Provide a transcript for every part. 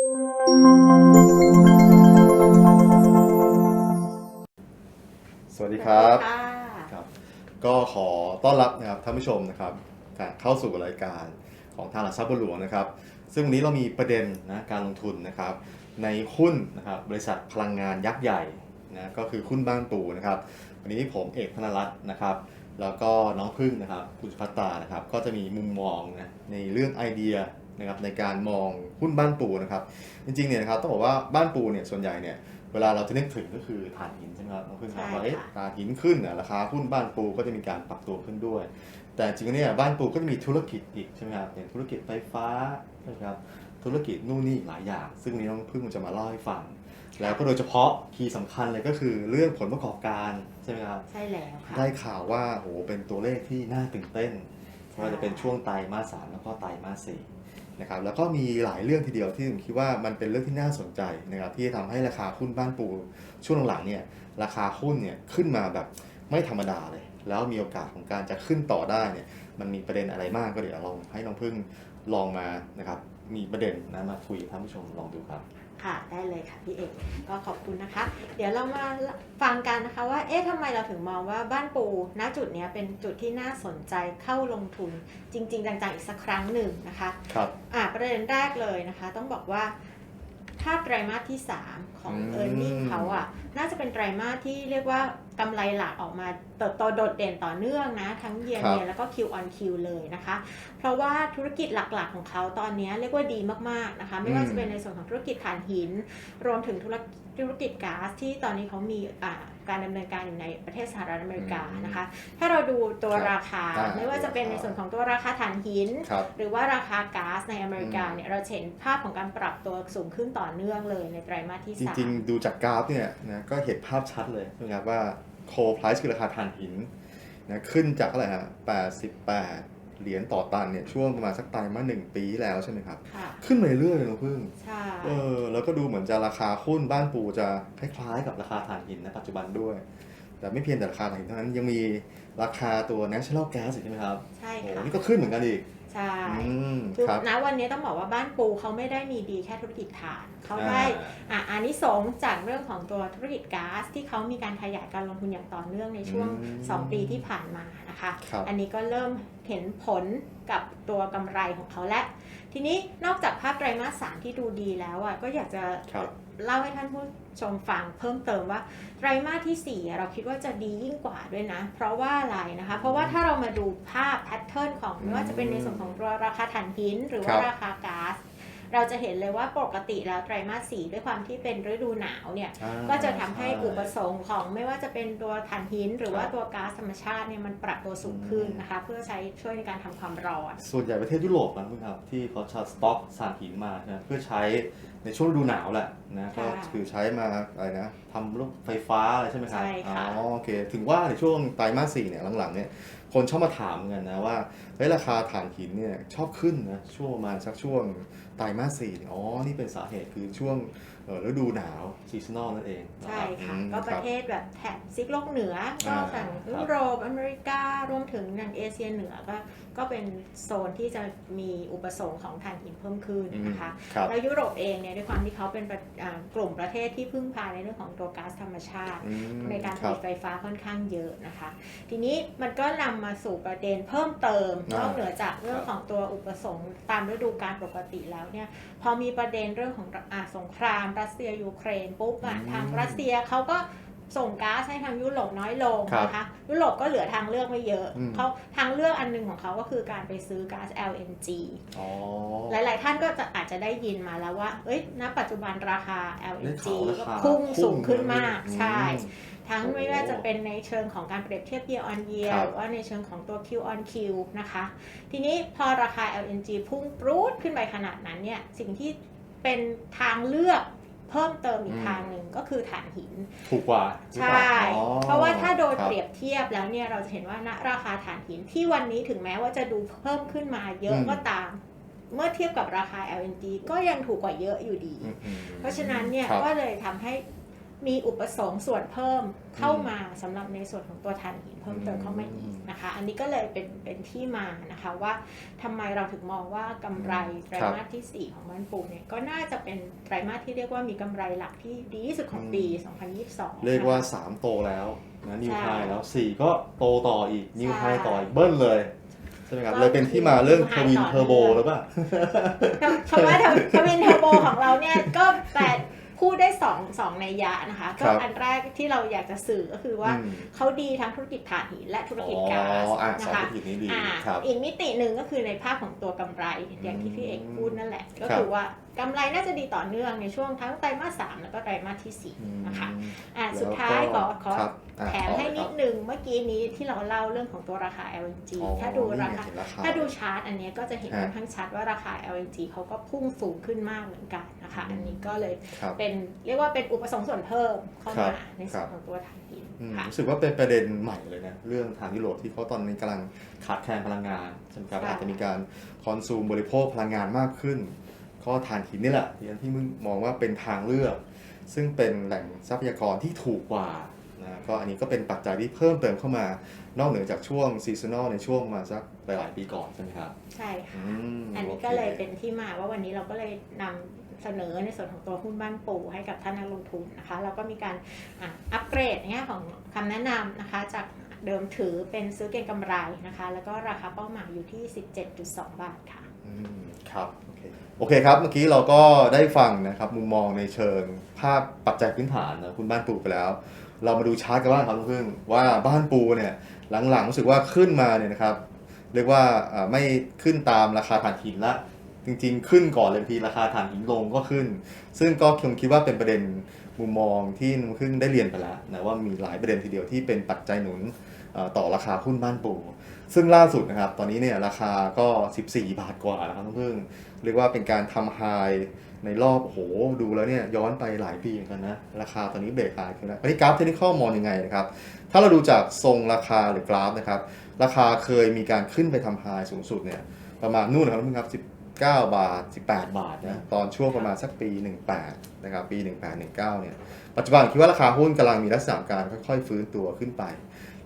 สวัสดีครับสวัสดีค่ะครับ ก็ขอต้อนรับนะครับท่านผู้ชมนะครับการเข้าสู่รายการของทางหลักทรัพย์บัวหลวงนะครับ ซึ่งวันนี้เรามีประเด็นนะการลงทุนนะครับ ในหุ้นนะครับบริษัทพลังงานยักษ์ใหญ่นะก็คือหุ้นบ้านปูนะครับ วันนี้ผมเอกธนรัตน์นะครับแล้วก็น้องพึ่งนะครับคุณสุภัตตานะครับ ก็จะมีมุมมองนะในเรื่องไอเดีย นะครับในการมองหุ้นบ้านปูนะครับ จริงๆเนี่ยนะครับต้องบอกว่าบ้านปูเนี่ยส่วนใหญ่เนี่ยเวลาเราจะนึกถึงก็คือถ่านหินใช่ไหมครับน้องพึ่งครับใช่ว่าเอ๊ะค่ะถ่านหินขึ้นน่ะราคาหุ้นบ้านปูก็จะมีการปรับตัวขึ้นด้วย แต่จริงๆเนี่ยบ้านปูก็จะมีธุรกิจอีกใช่ไหมครับอย่างธุรกิจไฟฟ้าใช่ไหมครับธุรกิจนู่นนี่อีกหลายอย่าง ซึ่งวันนี้น้องพึ่งจะมาเล่าให้ฟัง แล้วก็โดยเฉพาะคีย์สำคัญเลยก็คือเรื่องผลประกอบการใช่ไหมครับใช่แล้วค่ะได้ข่าวว่าโหเป็นตัวเลขที่น่าตื่นเต้นไม่ว่าจะเป็นช่วงไตรมาสสามแล้วก็ไตรมาสสี่ นะครับแล้วก็มีหลายเรื่องทีเดียวที่ผมคิดว่ามันเป็นเรื่องที่น่าสนใจนะครับที่จะทำให้ราคาหุ้นบ้านปูช่วงหลังๆเนี่ยราคาหุ้นเนี่ยขึ้นมาแบบไม่ธรรมดาเลย แล้วมีโอกาสของการจะขึ้นต่อได้เนี่ยมันมีประเด็นอะไรมากก็เดี๋ยวลองให้น้องพึ่งลองมานะครับมีประเด็นนะมาคุยกับท่านผู้ชมลองดูครับค่ะได้เลยค่ะพี่เอกก็ขอบคุณนะคะ เดี๋ยวเรามาฟังกันนะคะว่าเอ๊ะทำไมเราถึงมองว่าบ้านปูณจุดเนี้ยเป็นจุดที่น่าสนใจเข้าลงทุนจริง ๆ จังๆอีกสักครั้งหนึ่งนะคะ ครับอ่า ประเด็นแรกเลยนะคะ ต้องบอกว่าถ้าไตรมาสที่ 3 ของอืม e a r n i n g เขาอะน่าจะเป็นไตรมาสที่เรียกว่า กำไรหลักออกมาเติบโตโดดเด่นต่อเนื่องนะ ทั้งเยียครับเนียแล้วก็ Q on Q เลยนะคะ เพราะว่าธุรกิจหลักๆของเขาตอนนี้เรียกว่าดีมากๆนะคะ ไม่ว่าจะเป็นในส่วนของธุรกิจถ่านหิน รวมถึงธุรกิจธุรกิจก๊าซที่ตอนนี้เขามีอ่าการดำเนินการอยู่ในประเทศสหรัฐอเมริกานะคะ ถ้าเราดูตัวครับราคาอ่าไม่ว่าจะเป็นในส่วนของตัวราคาถ่านหินครับหรือว่าราคาก๊าซในอเมริกาอืมเนี่ยเราจะเห็นภาพของการปรับตัวสูงขึ้นต่อเนื่องเลยในไตรมาสที่จสามริงๆ ดูจากกราฟเนี่ยนะก็เห็นภาพชัดเลยนะครับว่า โคไพรซ์คือราคาถ่านหินนะขึ้นจากเท่าไหร่ฮะ88เหรียญต่อตันเนี่ยช่วงประมาณสักไตรมาสหนึ่งปีที่แล้วใช่ไหมครับค่ะขึ้นมาเรื่อยๆเลยนะพึ่งใช่เออแล้วก็ดูเหมือนจะราคาหุ้นบ้านปูจะคล้ายๆ กับราคาถ่านหินในปัจจุบันด้วย แต่ไม่เพียงแต่ราคาถ่านหินเท่านั้นยังมีราคาตัว natural gas อีกใช่ไหมครับใช่โอ้ค่ะนี่ก็ขึ้นเหมือนกันอีกใช่อืมคือครับณวันนี้ต้องบอกว่าบ้านปูเขาไม่ได้มีดีแค่ธุรกิจถ่านเขาอ่าได้อะอานิสงส์จากเรื่องของตัวธุรกิจก๊าซที่เขามีการขยายการลงทุนอย่างต่อเนื่องในช่วง อืม2 ปีที่ผ่านมานะคะ ครับ อันนี้ก็เริ่มเห็นผลกับตัวกำไรของเขาแล้ว ทีนี้นอกจากภาพไตรมาสสามที่ดูดีแล้วอะก็อยากจะ ครับ เล่าให้ท่านผู้ ชมฟังเพิ่มเติมว่าไตรมาสที่ 4 เราคิดว่าจะดียิ่งกว่าด้วยนะ เพราะว่าอะไรนะคะ เพราะว่าถ้าเรามาดูภาพแพทเทิร์นของไม่ว่าจะเป็นในส่วนของตัวราคาถ่านหิน หรือว่าครับราคาก๊าซ เราจะเห็นเลยว่าปกติแล้วไตรมาส4ด้วยความที่เป็นฤดูหนาวเนี่ยอ่าก็จะทำให้ช่อุปสงค์ของไม่ว่าจะเป็นตัวถ่านหิน หรือว่าครับตัวก๊าซธรรมชาติเนี่ยมันปรับตัวสูงขึ้นนะคะ เพื่อใช้ช่วยในการทำความร้อน ส่วนใหญ่ประเทศยุโรปนะครับที่เขาชาร์จสต็อกสารหินมานะเพื่อใช้ในช่วงฤดูหนาวแหละนะก็ค่ะคือใช้มาอะไรนะทำรถไฟฟ้าอะไรใช่ไหมครับใช่ค่ะอ๋อโอเค ถึงว่าในช่วงไตรมาสสี่เนี่ยหลังๆเนี่ย คนชอบมาถามกันนะว่าเฮ้ยราคาถ่านหินเนี่ยชอบขึ้นนะช่วงประมาณสักช่วงไตรมาสสี่อ๋อนี่เป็นสาเหตุคือช่วง อ่อฤดูหนาวซีซันอลนั่นเองนใช่รับค่ะอืมก็ปคระบเทศแบบแถบซิกโลกเหนือ ก็อ่าฝั่งครับยุโรปอเมริการวมถึงอย่างเอเชียเหนือก็ก็เป็นโซนที่จะมีอุปสงค์ของถ่านหินเพิ่มขึ้นอืมนะคะครับแล้วยุโรปเองเนี่ยด้วยความที่เขาเป็นประอ่ากลุ่มประเทศที่พึ่งพาในเรื่องของตัวก๊าซธรรมชาติอืมในการผครัลิบตไฟฟ้าค่อนข้างเยอะนะคะ ทีนี้มันก็นำมาสู่ประเด็นเพิ่มเติมอ่านอกเหนือจากเรื่องของตัวอุปสงค์ตามฤดูกาลปกติแล้วเนี่ยพอมีประเด็นเรื่องของอาสงครามรัสเซียยูเครนปุ๊บอะอืมทางรัสเซียเขาก็ส่งก๊าซให้ทางยุโรปน้อยลงครับนะคะยุโรปก็เหลือทางเลือกไม่เยอะอืมเขาทางเลือกอันหนึงของเขาก็คือการไปซื้อก๊าซ LNG อ๋อหลาย ๆ ท่านก็จะอาจจะได้ยินมาแล้วว่า เอ้ยณปัจจุบันราคาได้ LNG ข่าวราก็คาพุ่งสูงขึ้นเลยมากอืใช่มทั้งโอ้ไม่ว่าจะเป็นในเชิงของการเปรียบเทียบ year on year ครับหรือว่าในเชิงของตัว Q on Q นะคะ ทีนี้พอราคา LNG พุ่งปรูดขึ้นไปขนาดนั้นเนี่ยสิ่งที่เป็นทางเลือก เพิ่มเติมอีกอืมทางหนึ่งก็คือถ่านหิน ถูกกว่าหรือใชเปล่า่อ๋อเพราะว่าถ้าโดยครับเปรียบเทียบแล้วเนี่ยเราจะเห็นว่าณราคาถ่านหินที่วันนี้ถึงแม้ว่าจะดูเพิ่มขึ้นมาเยอะอืมก็ตาม เมื่อเทียบกับราคา LNG ก็ยังถูกกว่าเยอะอยู่ดีอืมอืมเพราะฉะนั้นเนี่ยครับก็เลยทำให้ มีอุปสงค์ส่วนเพิ่มเข้ามาสำหรับในส่วนของตัวถ่านหินเพิ่มเติมเข้ามาอีกนะคะ อันนี้ก็เลยเป็นเป็นที่มานะคะว่าทำไมเราถึงมองว่ากำไรไตรมาสที่ 4 ของบ้านปูเนี่ยก็น่าจะเป็นไตรมาสที่เรียกว่ามีกำไรหลักที่ดีที่สุดของปี 2022 เรียกว่านะคะ3โตแล้วนะนิวใช่ไฮแล้ว 4 ก็โตต่ออีกนิวไฮใช่ต่ออีกเบิ้ลเลยใช่ไหมครับก็เลยเป็นที่มาเรื่องคือทวินต่อเทอร์โบเนื่องหรือเปล่าคำว่าทวินเทอร์โบของเราเนี่ยก็แปล พูดได้สองสองในยยะนะคะ ก็ครับอันแรกที่เราอยากจะสื่อก็คือว่าอืมเขาดีทั้งธุรกิจถ่านหินและธุรกิจอ๋อก๊าซอะนะสองคะธุรกิจนี้ดีอ่าครับอีกมิติหนึ่งก็คือในภาพของตัวกำไรอย่างที่พี่เอกพูดนั่นแหละ ก็ครับคือว่ากำไรน่าจะดีต่อเนื่องในช่วงทั้งไตรมาสสามแล้วก็ไตรมาสที่สี่อืมนะคะอ่าแล้วสุดท้ายขอขอครับอะแถมต่อให้เลย นิคดรับนึงเมื่อกี้นี้ที่เราเล่าเรื่องของตัวราคา LNG อ๋อถ้าดูรานี่ไงคาเห็นราคาถ้าดูชาร์ตอันเนี้ยก็จะเห็นฮะค่อนข้างชัดว่าราคา LNG เขาก็พุ่งสูงขึ้นมากเหมือนกันนะคะ อันนี้ก็เลยครับเป็นเรียกว่าเป็นอุปสงค์ส่วนเพิ่มเข้าครัมาบในส่วนของตัวถ่านหินอืมค่ะรู้สึกว่าเป็นประเด็นใหม่เลยนะเรื่องทางยุโรปที่เขาตอนนี้กำลังขาดแคลนพลังงานใช่ไหมครับใช่อาจจะมีการคอนซูมบริโภคพลังงานมากขึ้นก็ถ่านหินนี่แหละที่ที่มึงมองว่าเป็นทางเลือก ซึ่งเป็นแหล่งทรัพยากรที่ถูกกว่า นะก็อันนี้ก็เป็นปัจจัยที่เพิ่มเติมเข้ามานอกเหนือจากช่วงซีซันอลในช่วงมาสักหลายๆปีก่อนใช่ไหมครับใช่ค่ะอืมอันนี้โคก็เลยเป็นที่มาว่าวันนี้เราก็เลยนำเสนอในส่วนของตัวหุ้นบ้านปูให้กับท่านนักลงทุนนะคะแล้วก็มีการอะอัปเกรดในแง่ของคำแนะนำนะคะ จากเดิมถือเป็นซื้อเก็งกำไรนะคะ แล้วก็ราคาเป้าหมายอยู่ที่ 17.2 บาทค่ะ อืมครับโอเคโอเคครับ เมื่อกี้เราก็ได้ฟังนะครับมุมมองในเชิงภาพปัจจัยพื้นฐานนะคุณบ้านปูไปแล้ว เรามาดูชาร์ตกันบ้างครับลุงพึ่งว่าบ้านปูเนี่ยหลังๆรู้สึกว่าขึ้นมาเนี่ยนะครับ เรียกว่าไม่ขึ้นตามราคาถ่านหินละ จริงๆ ขึ้นก่อนเลยทีราคาถ่านหินลงก็ขึ้น ซึ่งก็คงคิดว่าเป็นประเด็นมุมมองที่นุ้งพึ่งได้เรียนไปแล้วนะว่ามีหลายประเด็นทีเดียวที่เป็นปัจจัยหนุนต่อราคาหุ้นบ้านปู ซึ่งล่าสุดนะครับ ตอนนี้เนี่ยราคาก็ 14 บาทกว่าแล้วครับน้องพึ่ง เรียกว่าเป็นการทำไฮ ในรอบโอ้โหดูแล้วเนี่ยย้อนไปหลายปีเหมือนกันนะ ราคาตอนนี้เบรกไฮขึ้นแล้วอันนี้กราฟเทคนิคมองยังไงนะครับ ถ้าเราดูจากทรงราคาหรือกราฟนะครับ ราคาเคยมีการขึ้นไปทำไฮสูงสุดเนี่ยประมาณนู่นนะครับน้องพึ่งครับ 19 บาท 18 บาทนะตอนช่วงประมาณสักปี 18นะครับปี 18 19เนี่ยปัจจุบันคิดว่าราคาหุ้นกำลังมีลักษณะการค่อยๆ ฟื้นตัวขึ้นไป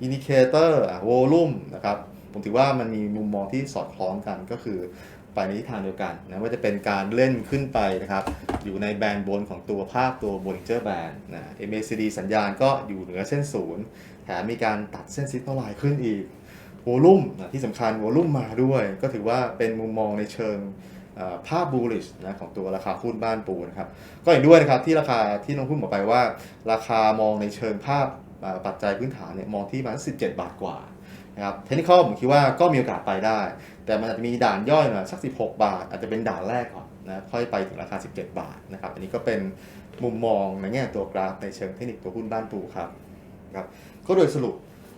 อินดิเคเตอร์โวลุ่มนะครับผมถือว่ามันมีมุมมองที่สอดคล้องกันก็คือ ไปในทิศทางเดียวกันนะว่าจะเป็นการเล่นขึ้นไปนะครับอยู่ในแบนด์บนของตัวภาพตัว Bollinger Band นะ MACD สัญญาณก็อยู่เหนือเส้นศูนย์แถมมีการตัดเส้นซิกเท่าไลน์ขึ้นอีกโวลุ่มนะที่สำคัญโวลุ่มมาด้วย ก็ถือว่าเป็นมุมมองในเชิงภาพ bullish นะของตัวราคาหุ้นบ้านปูนะครับก็เห็นด้วยนะครับที่ราคาที่น้องพุ่มบอกไปว่า ราคา มองในเชิงภาพปัจจัยพื้นฐานเนี่ยมองที่ประมาณ17 บาทกว่า นะครับเทคนิคผมคิดว่าก็มีโอกาสไปได้ แต่มันอาจจะมีด่านย่อยหน่อยสัก 16 บาท อาจจะเป็นด่านแรกก่อนนะค่อยไปถึงราคา 17 บาทนะครับอันนี้ก็เป็นมุมมองในแง่ตัวกราฟในเชิงเทคนิคตัวหุ้นบ้านปูครับครับก็โดยสรุป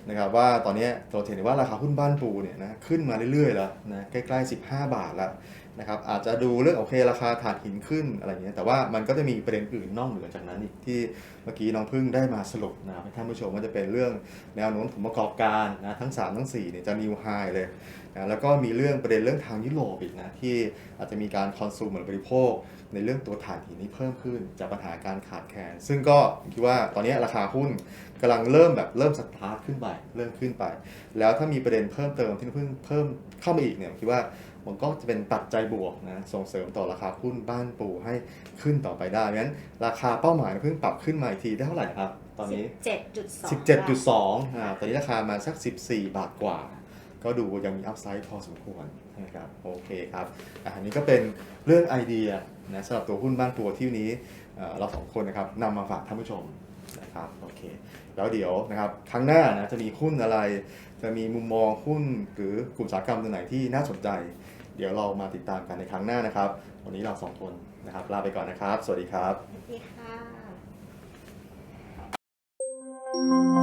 นะครับว่าตอนนี้เราเห็นว่าราคาหุ้นบ้านปูเนี่ยนะขึ้นมาเรื่อยๆแล้วนะใกล้ๆ 15 บาทแล้ว นะครับอาจจะดูเรื่องโอเคราคาถ่านหินขึ้นอะไรเงี้ยแต่ว่ามันก็จะมีประเด็นอื่นนอกเหนือจากนั้นอีกที่เมื่อกี้น้องพึ่งได้มาสรุปนะท่านผู้ชมว่าจะเป็นเรื่องแนวโน้มผลประกอบการนะทั้ง 3 ทั้ง4เนี่ยจะนิวไฮเลยนะแล้วก็มีเรื่องประเด็นเรื่องทางยุโรปอีกนะที่อาจจะมีการคอนซูมหรือบริโภค ในเรื่องตัวถ่านหินนี้เพิ่มขึ้น จากปัญหาการขาดแคลนซึ่งก็คิดว่าตอนนี้ราคาหุ้นกำลังเริ่มแบบเริ่มสตาร์ทขึ้นไปเริ่มขึ้นไป แล้วถ้ามีประเด็นเพิ่มเติมที่เพิ่งเพิ่มเข้ามาอีกเนี่ยคิดว่า มันก็จะเป็นปัจจัยบวกนะส่งเสริมต่อราคาหุ้นบ้านปูให้ขึ้นต่อไปได้งั้น ราคาเป้าหมายเพิ่งปรับขึ้นมาอีกทีได้เท่าไหร่ครับ ตอนนี้ 17.2 17.2อ่าตอนนี้ราคามาสัก 14 บาทกว่า ก็ดูยังมีอัพไซด์พอสมควรนะครับโอเคครับอะอันนี้ก็เป็นเรื่องไอเดียนะสำหรับตัวหุ้นบ้านปูที่วันนี้เอ่อเราสองคนนะครับนำมาฝากท่านผู้ชมนะครับโอเคแล้วเดี๋ยวนะครับครั้งหน้านะจะมีหุ้นอะไร จะมีมุมมองหุ้นหรือกลุ่มอุตสาหกรรมตัวไหนที่น่าสนใจ เดี๋ยวเรามาติดตามกันในครั้งหน้านะครับ วันนี้เราสองคนนะครับลาไปก่อนนะครับ สวัสดีครับ สวัสดีค่ะ